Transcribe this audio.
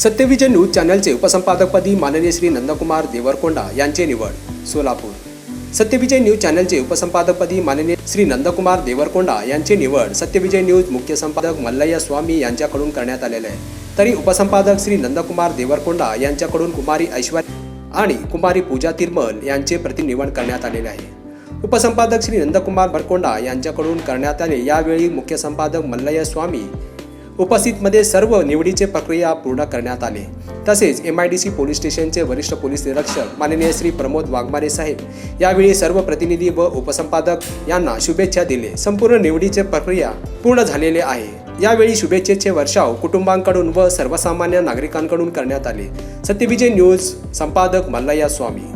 Satyavijay news चॅनलचे उपसंपादकपदी माननीय श्री नंदकुमार देवरकोंडा यांचे निवड सोलापूर. सत्यविजय न्यूज चॅनलचे उपसंपादकपदी माननीय श्री नंदकुमार देवरकोंडा यांची निवड सत्यविजय न्यूज मुख्य संपादक मल्लय्या स्वामी यांच्याकडून करण्यात आलेले आहे. तरी उपसंपादक श्री नंदकुमार देवरकोंडा यांच्याकडून कुमारी ऐश्वर्या आणि कुमारी पूजा तिरमल यांचे प्रतिनिवड करण्यात आलेले आहे. उपसंपादक श्री नंदकुमार भरकोंडा यांच्याकडून करण्यात आले यावेळी मुख्य संपादक मल्लय्या स्वामी उपस्थितमध्ये सर्व निवडीचे प्रक्रिया पूर्ण करण्यात आले. तसेच M I D C police स्टेशनचे वरिष्ठ पोलीस निरीक्षक माननीय श्री प्रमोद वाघमारे साहेब यावेळी सर्व प्रतिनिधी व उपसंपादक यांना शुभेच्छा दिले. संपूर्ण निवडीचे प्रक्रिया पूर्ण झालेले आहे. यावेळी शुभेच्छेचे वर्षाव कुटुंबांकडून व सर्वसामान्य नागरिकांकडून करण्यात आले. सत्यविजय न्यूज संपादक मल्लय्या स्वामी.